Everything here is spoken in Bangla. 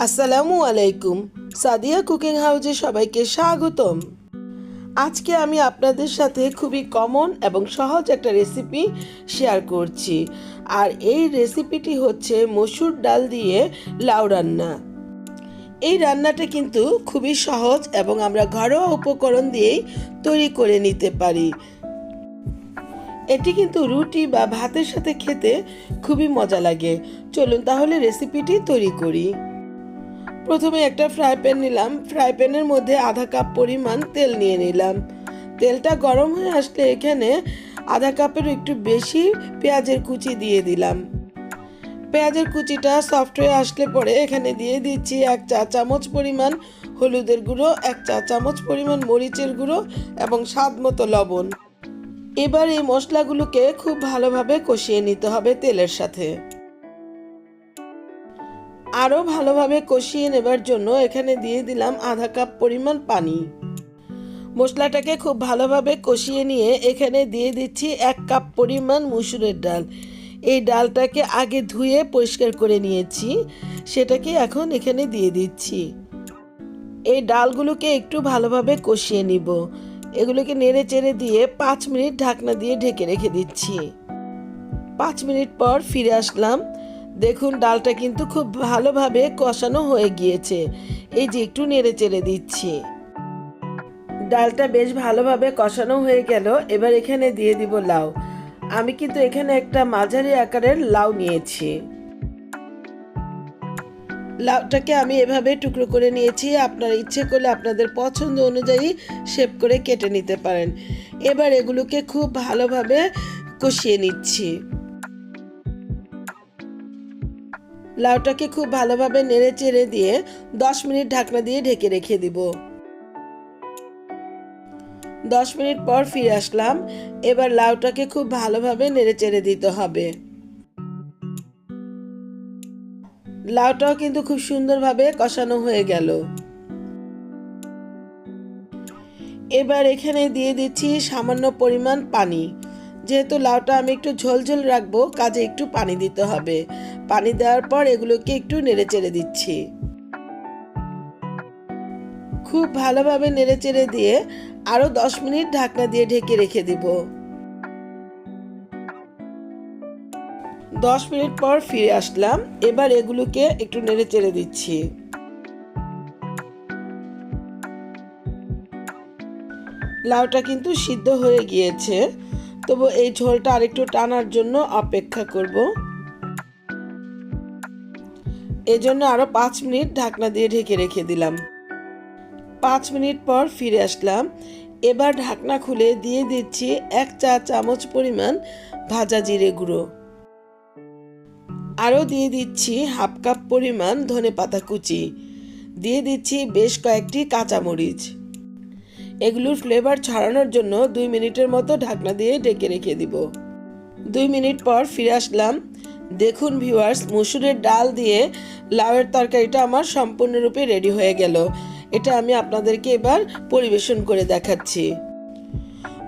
আসসালামু আলাইকুম। সাদিয়া কুকিং হাউজে সবাইকে স্বাগতম। আজকে আমি আপনাদের সাথে খুবই কমন এবং সহজ একটা রেসিপি শেয়ার করছি। আর এই রেসিপিটি হচ্ছে মসুর ডাল দিয়ে লাউ রান্না। এই রান্নাটা কিন্তু খুবই সহজ এবং আমরা ঘরোয়া উপকরণ দিয়েই তৈরি করে নিতে পারি। এটি কিন্তু রুটি বা ভাতের সাথে খেতে খুবই মজা লাগে। চলুন তাহলে রেসিপিটি তৈরি করি। প্রথমে একটা ফ্রাই প্যান নিলাম। ফ্রাই প্যানের মধ্যে আধা কাপ পরিমাণ তেল নিয়ে নিলাম। তেলটা গরম হয়ে আসলে এখানে আধা কাপের একটু বেশি পেঁয়াজের কুচি দিয়ে দিলাম। পেঁয়াজের কুচিটা সফট হয়ে আসলে পরে এখানে দিয়ে দিচ্ছি এক চা চামচ পরিমাণ হলুদের গুঁড়ো, এক চা চামচ পরিমাণ মরিচের গুঁড়ো এবং স্বাদ মতো লবণ। এবার এই মশলাগুলোকে খুব ভালোভাবে কষিয়ে নিতে হবে তেলের সাথে। আরও ভালোভাবে কষিয়ে নেবার জন্য এখানে দিয়ে দিলাম আধা কাপ পরিমাণ পানি। মশলাটাকে খুব ভালোভাবে কষিয়ে নিয়ে এখানে দিয়ে দিচ্ছি এক কাপ পরিমাণ মুসুরের ডাল। এই ডালটাকে আগে ধুয়ে পরিষ্কার করে নিয়েছি, সেটাকে এখন এখানে দিয়ে দিচ্ছি। এই ডালগুলোকে একটু ভালোভাবে কষিয়ে নিব। এগুলোকে নেড়ে চেড়ে দিয়ে পাঁচ মিনিট ঢাকনা দিয়ে ঢেকে রেখে দিচ্ছি। পাঁচ মিনিট পর ফিরে আসলাম। দেখুন, ডালটা কিন্তু খুব ভালোভাবে কষানো হয়ে গিয়েছে। এই যে একটু নেড়ে চেড়ে দিচ্ছি। ডালটা বেশ ভালোভাবে কষানো হয়ে গেল। এবার এখানে দিয়ে দিব লাউ। আমি কিন্তু এখানে একটা মাঝারি আকারের লাউ নিয়েছি। লাউটাকে আমি এভাবে টুকরো করে নিয়েছি। আপনার ইচ্ছে করলে আপনাদের পছন্দ অনুযায়ী শেপ করে কেটে নিতে পারেন। এবার এগুলোকে খুব ভালোভাবে কষিয়ে নিচ্ছি। লাউটাকে খুব ভালোভাবে নেড়ে চেড়ে দিয়ে দশ মিনিট ঢাকনা দিয়ে ঢেকে রেখে দিব। দশ মিনিট পর ফিরে আসলাম। এবার লাউটাকে খুব ভালোভাবে নেড়ে চেড়ে দিতে হবে। লাউটাও কিন্তু খুব সুন্দরভাবে কষানো হয়ে গেল। এবার এখানে দিয়ে দিচ্ছি সামান্য পরিমাণ পানি। যেহেতু লাউটা আমি একটু ঝোলঝোল রাখব, কাজে একটু পানি দিতে হবে। পানি দেওয়ার পর এগুলোকে একটু নেড়ে চেড়ে দিচ্ছি। খুব ভালোভাবে নেড়ে চেড়ে দিয়ে আরও দশ মিনিট ঢাকনা দিয়ে ঢেকে রেখে দিব। দশ মিনিট পর ফিরে আসলাম, এবার এগুলোকে একটু নেড়ে চেড়ে দিচ্ছি। লাউটা কিন্তু সিদ্ধ হয়ে গিয়েছে। তবু এই ঝোলটা আরেকটু টানার জন্য অপেক্ষা করব। এজন্য আরও পাঁচ মিনিট ঢাকনা দিয়ে ঢেকে রেখে দিলাম। পাঁচ মিনিট পর ফিরে আসলাম। এবার ঢাকনা খুলে দিয়ে দিচ্ছি এক চা চামচ পরিমাণ ভাজা জিরে গুঁড়ো। আরও দিয়ে দিচ্ছি হাফ কাপ পরিমাণ ধনে পাতা কুচি। দিয়ে দিচ্ছি বেশ কয়েকটি কাঁচামরিচ। এগুলোর ফ্লেভার ছাড়ানোর জন্য দুই মিনিটের মতো ঢাকনা দিয়ে ডেকে রেখে দিব। দুই মিনিট পর ফিরে আসলাম। দেখুন ভিউয়ার্স মুসুরের ডাল দিয়ে লাউয়ের তরকারিটা আমার সম্পূর্ণরূপে রেডি হয়ে গেল। এটা আমি আপনাদেরকে এবার পরিবেশন করে দেখাচ্ছি।